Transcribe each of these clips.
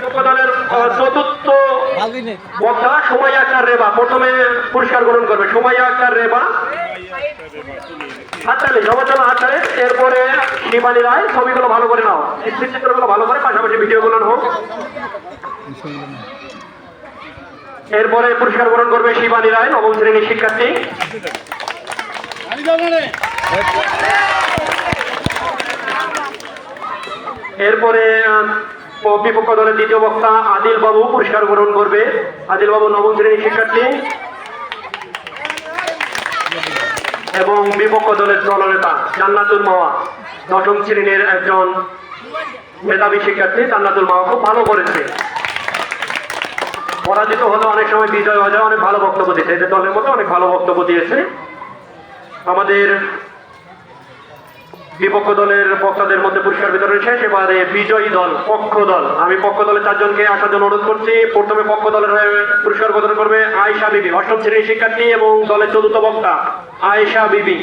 দলের চতুর্থ বক্তা সময় আক্তার রেবা প্রথমে পুরস্কার গ্রহণ করবে সময় আক্তার রেবা হাততালি জন্য হাততালি এরপরে শিবানী রায় ছবিগুলো ভালো করে নাও। চিত্রগুলো ভালো করে পাশাপাশি ভিডিওগুলো হোক এরপরে পুরস্কার গ্রহণ করবে শিবানী রায় নবম শ্রেণির শিক্ষার্থী। এরপরে বিপক্ষ দলের দ্বিতীয় বক্তা আদিল বাবু পুরস্কার গ্রহণ করবে। আদিল বাবু নবম শ্রেণির শিক্ষার্থী। এবং বিপক্ষ দলের দলনেতা জান্নাতুল মাওয়া। দশম শ্রেণির একজন মেধাবী শিক্ষার্থী জান্নাতুল মাওয়া খুব ভালো করেছে। পরাজিত হলে অনেক সময় বিজয় হয়ে যায় অনেক ভালো বক্তব্য দিয়েছে। এদের দলের মতো অনেক ভালো বক্তব্য দিয়েছে। আমাদের বিপক্ষ দলের বক্তাদের মধ্যে পুরস্কার বিতরণ শেষ, এবারে বিজয়ী দল, পক্ষ দল। আমি পক্ষ দলের চারজনকে আসার জন্য অনুরোধ করছি, প্রথমে পক্ষ দলের পুরস্কার বিতরণ করবে আয়েশা বিবি, অষ্টম শ্রেণির শিক্ষার্থী এবং দলের চতুর্থ বক্তা আয়েশা বিবি।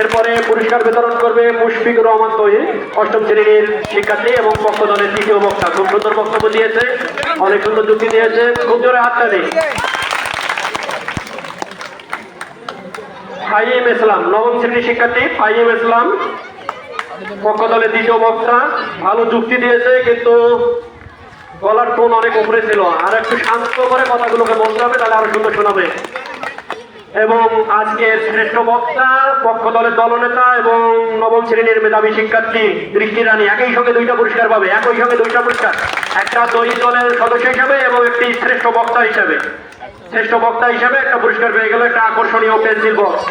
এরপরে পুরস্কার বিতরণ করবে মুশফিকুর রহমান তৈরি অষ্টম শ্রেণির শিক্ষার্থী এবং পক্ষ দলের তৃতীয় বক্তা। খুব সুন্দর বক্তব্য দিয়েছে, অনেক সুন্দর যুক্তি দিয়েছে, খুব জোরে হাতটা দিই ফাইম ইসলাম, নবম শ্রেণির শিক্ষার্থী ফাইম ইসলাম পক্ষ দলের দ্বিতীয় বক্তা। ভালো যুক্তি দিয়েছে, কিন্তু গলার টোন অনেক উপরে ছিল। আর একটু শান্ত করে কথাগুলোকে বলতে হবে, তাহলে আরও সুন্দর শোনাবে। এবং আজকের শ্রেষ্ঠ বক্তা পক্ষ দলের দলনেতা এবং নবম শ্রেণির মেধাবী শিক্ষার্থী দৃষ্টি রানী। একই সঙ্গে দুইটা পুরস্কার পাবে, একই সঙ্গে দুইটা পুরস্কার। একটা দলিত দলের সদস্য হিসাবে এবং একটি শ্রেষ্ঠ বক্তা হিসাবে। শ্রেষ্ঠ বক্তা হিসাবে একটা পুরস্কার পেয়ে গেল, একটা আকর্ষণীয় পেন্সিল বক্স।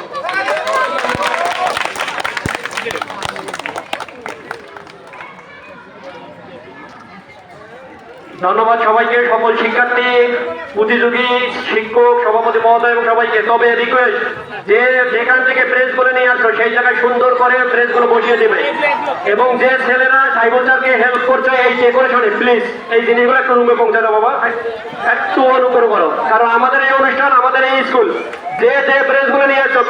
ধন্যবাদ সবাইকে সকল শিক্ষার্থী, প্রতিযোগী, শিক্ষক, সভাপতি মহোদয় এবং সবাইকে। তবে রিকোয়েস্ট যে যেখান থেকে প্রেস করে নিয়ে আসছো, সেই জায়গায় সুন্দর করে প্রেসগুলো বসিয়ে দেবে। এবং যে ছেলেরা সাইবল স্যারকে হেল্প করছে এই ডেকোরেশনে প্লিজ এই জিনিসগুলো একটু রুমে পৌঁছে দাও বাবা। একটু অনুগ্রহ করো। কারণ আমাদের এই অনুষ্ঠান, আমাদের এই স্কুল যে যে প্রেসগুলো নিয়ে আসছো